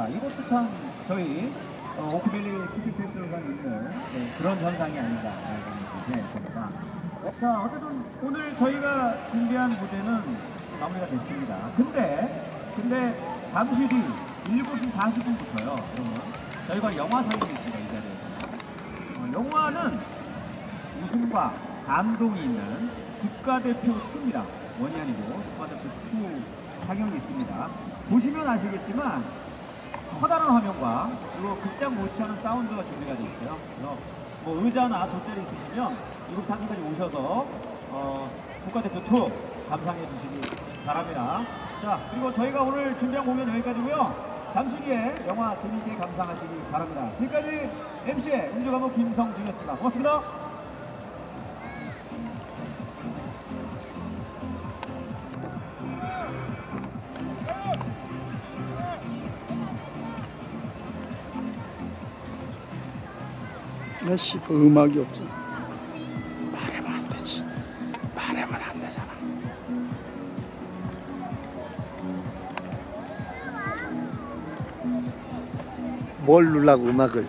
아닌가. 이것도 참 저희 어, 오크밸리 큐티 페스티벌과 있는 네, 그런 현상이 아닌가라는 생각이 듭니다. 자, 어쨌든 오늘 저희가 준비한 무대는 마무리가 됐습니다. 근데, 근데 잠시 뒤 7시 40분부터요. 그러면 저희가 영화 상영이 있습니다. 이 자리에서. 어, 영화는 웃음과 감동이 있는 국가대표 2입니다. 원이 아니고 국가대표 2 상영이 있습니다. 보시면 아시겠지만 커다란 화면과 그리고 극장 못지않은 사운드가 준비가 되어 있어요. 그래서 뭐 의자나 돗자리 있으시면 이곳 상까지 오셔서 어, 국가대표 2 감상해 주시기 바랍니다. 자 그리고 저희가 오늘 준비한 공연 여기까지고요. 잠시 뒤에 영화 재밌게 감상하시기 바랍니다. 지금까지 MC의 음주감독 김성중이었습니다. 고맙습니다. 야씨 그 음악이 없잖아 말하면 안 되지. 말하면 안 되잖아. 뭘 누르라고 음악을